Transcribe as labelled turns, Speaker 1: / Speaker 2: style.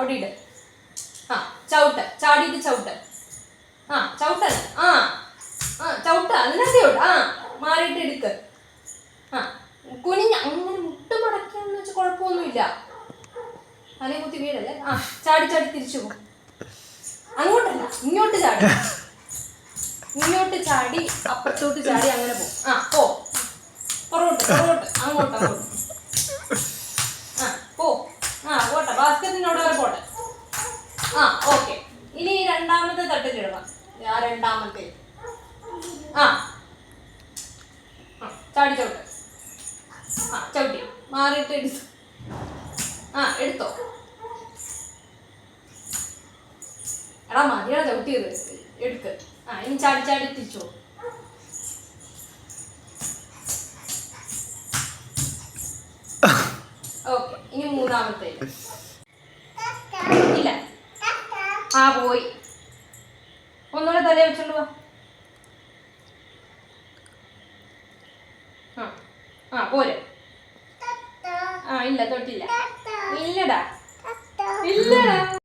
Speaker 1: അവിടെ ഇട് ആ ചവിട്ട് ചാടിയിട്ട് ചവിട്ട്. ആ ചവിട്ടല്ല. ആ ആ ചവിട്ട്. അതിനകത്ത് ചവിട്ട്. ആ മാറിയിട്ട് എടുക്ക്. ആ കുനിഞ്ഞ അങ്ങനെ മുട്ട് മടക്കിയെന്ന് വെച്ചാൽ കുഴപ്പമൊന്നുമില്ല. തലേ കുത്തി വീടല്ലേ ആ ചാടി ചാടി തിരിച്ചു പോകും അങ്ങോട്ടല്ല ഇങ്ങോട്ട് ചാടി. ഇങ്ങോട്ട് ചാടി അപ്പുറത്തോട്ട് ചാടി അങ്ങനെ പോകും ആ പോ. പുറകോട്ട് പുറകോട്ട്. അങ്ങോട്ട് അങ്ങോട്ട്. ആ പോ. ആ പോട്ടെ. ബാസ്കറ്റിനോട് രണ്ടാമത്തെ തട്ടിലിടണം ആ രണ്ടാമത്തെ. ആ, ചാടി ചവിട്ട്. ആ ചവിട്ടി. മാറിയിട്ട് എടുത്തു. ആ എടുത്തോ. എടാ മതിയാണ് ചവിട്ടിയത് എടുക്ക്. ആ ഇനി ചാടി ചാടി തിരിച്ചോ. ഓക്കെ ഇനി മൂന്നാമത്തെ ഇല്ല. ആ പോയി. ഒന്നുകൂടെ തലേ വെച്ചോണ്ട് വാ. ആ പോരെ. ആ ഇല്ല തൊട്ടില്ല. ഇല്ലടാ. ഇല്ലടാ.